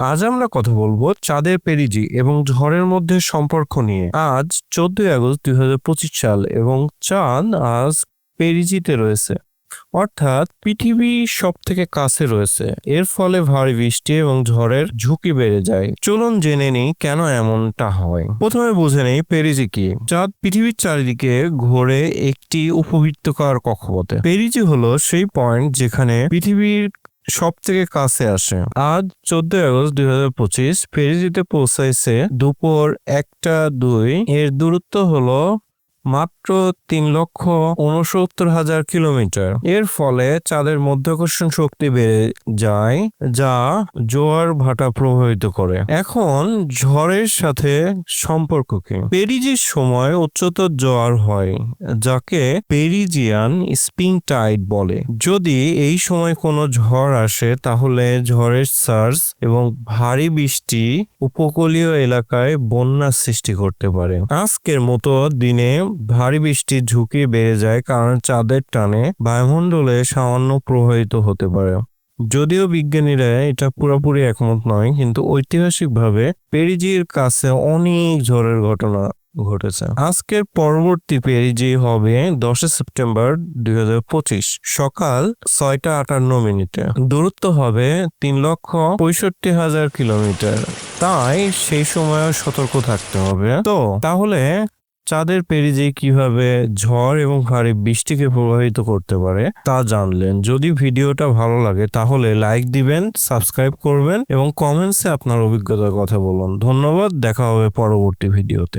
আজ আমরা কথা বলব চাঁদের পেরিজি এবং ঝড়ের মধ্যে সম্পর্ক নিয়ে। আজ চোদ্দই আগস্ট দুই হাজার পঁচিশ সাল এবং চাঁদ আজ পেরিজিতে রয়েছে। অর্থাৎ পৃথিবী সব থেকে কাছে রয়েছে। এর ফলে ভারী বৃষ্টি এবং ঝড়ের ঝুঁকি বেড়ে যায়। চলুন জেনে নেই কেন এমনটা হয়। প্রথমে বুঝে নেই পেরিজি কি। চাঁদ পৃথিবীর চারিদিকে ঘোরে একটি উপবৃত্তকার কক্ষপথে। পেরিজি হলো সেই পয়েন্ট যেখানে পৃথিবীর সব থেকে কাছে আসে। আজ চোদ্দ আগস্ট দুই হাজার পঁচিশ ফেরিজিতে পৌঁছাইছে দুপুর একটা দুই। এর দূরত্ব হলো মাত্র তিন লক্ষ উনসত্তর হাজার কিলোমিটার। এর ফলে চাঁদের মধ্যাকর্ষণ শক্তি বেড়ে যায়, যা জোয়ার ভাটা প্রভাবিত করে। এখন ঝড়ের সাথে সম্পর্ক কি? পেরিজির সময় উচ্চতর জোয়ার হয়, যাকে পেরিজিয়ান স্প্রিং টাইড বলে। যদি এই সময় কোনো ঝড় আসে, তাহলে ঝড়ের সার্জ এবং ভারী বৃষ্টি উপকূলীয় এলাকায় বন্যার সৃষ্টি করতে পারে। আজকের মতো দিনে ভারী বৃষ্টির ঝুঁকি বেড়ে যায় কারণ চাঁদের টানে বায়ুমণ্ডলে সামান্য প্রবাহিত হতে পারে। যদিও বিজ্ঞানীরা এটা পুরোপুরি একমত নয়, কিন্তু ঐতিহাসিকভাবে পেরিজির কাছে অনেক ঝড়ের ঘটনা ঘটেছে। আজকের পরবর্তী পেরিজি হবে দশই সেপ্টেম্বর দুই হাজার পঁচিশ সকাল ছয়টা আটান্ন মিনিটে। দূরত্ব হবে তিন লক্ষ পঁয়ষট্টি হাজার কিলোমিটার। তাই সেই সময় সতর্ক থাকতে হবে। তো তাহলে চাঁদের পেরিজে কীভাবে ঝড় এবং ভারী বৃষ্টিকে প্রভাবিত করতে পারে তা জানলেন। যদি ভিডিওটা ভালো লাগে তাহলে লাইক দিবেন, সাবস্ক্রাইব করবেন এবং কমেন্টসে আপনার অভিজ্ঞতার কথা বলুন। ধন্যবাদ, দেখা হবে পরবর্তী ভিডিওতে।